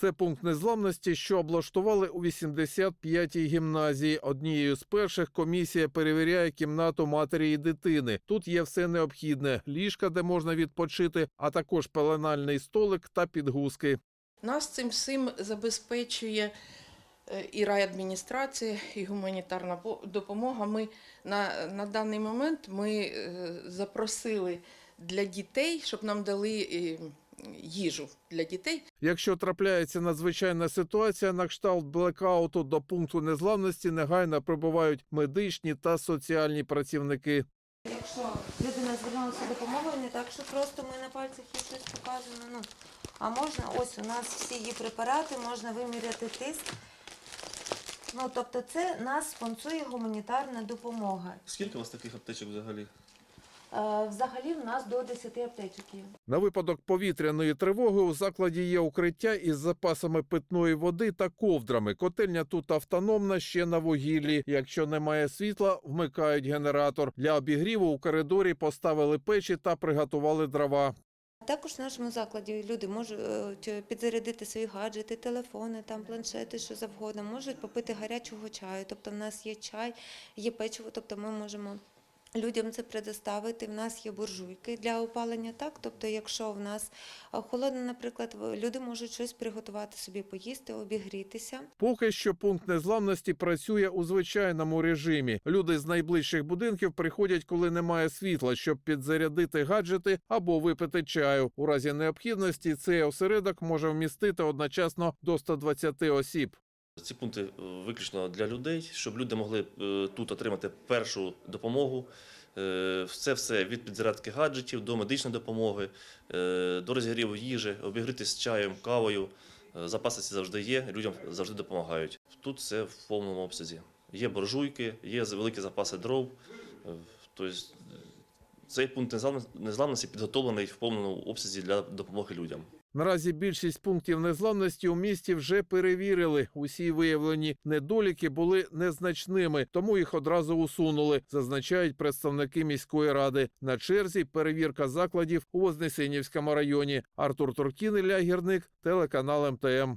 Це пункт незламності, що облаштували у 85-й гімназії. Однією з перших комісія перевіряє кімнату матері і дитини. Тут є все необхідне: ліжка, де можна відпочити, а також пеленальний столик та підгузки. Нас цим всім забезпечує е, і райадміністрація, і гуманітарна по- допомога. Ми на, на даний момент ми е, запросили для дітей, щоб нам дали їжу для дітей. Якщо трапляється надзвичайна ситуація на кшталт блекауту, до пункту незламності негайно прибувають медичні та соціальні працівники. Якщо людина звернулася допомогою, не так, що просто ми на пальцях їй щось показуємо. Ну, а можна, ось у нас всі є препарати, можна виміряти тиск. Ну, тобто це нас спонсує гуманітарна допомога. Скільки у вас таких аптечок взагалі? Е, взагалі в нас до 10 аптечок є. На випадок повітряної тривоги у закладі є укриття із запасами питної води та ковдрами. Котельня тут автономна ще на вугіллі. Якщо немає світла, вмикають генератор. Для обігріву у коридорі поставили печі та приготували дрова. Також в нашому закладі люди можуть е, підзарядити свої гаджети, телефони, там планшети, що завгодно, можуть попити гарячого чаю. Тобто в нас є чай, є печиво, тобто ми можемо людям це предоставити. В нас є буржуйки для опалення. Так, тобто, якщо в нас холодно, наприклад, люди можуть щось приготувати собі, поїсти, обігрітися. Поки що пункт незламності працює у звичайному режимі. Люди з найближчих будинків приходять, коли немає світла, щоб підзарядити гаджети або випити чаю. У разі необхідності цей осередок може вмістити одночасно до 120 осіб. Ці пункти е, виключно для людей, щоб люди могли е, тут отримати першу допомогу. Е, Це все від підзарядки гаджетів до медичної допомоги, до розігріву їжі, обігрітись чаєм, кавою. Запаси завжди є, людям завжди допомагають. Тут все в повному обсязі. Є буржуйки, є великі запаси дров. Тобто цей пункт незламно- незламності підготовлений в повному обсязі для допомоги людям. Наразі більшість пунктів незламності у місті вже перевірили. Усі виявлені недоліки були незначними, тому їх одразу усунули, зазначають представники міської ради. На черзі перевірка закладів у Вознесенівському районі. Артур Туркін, Ілля Гірник, телеканал МТМ.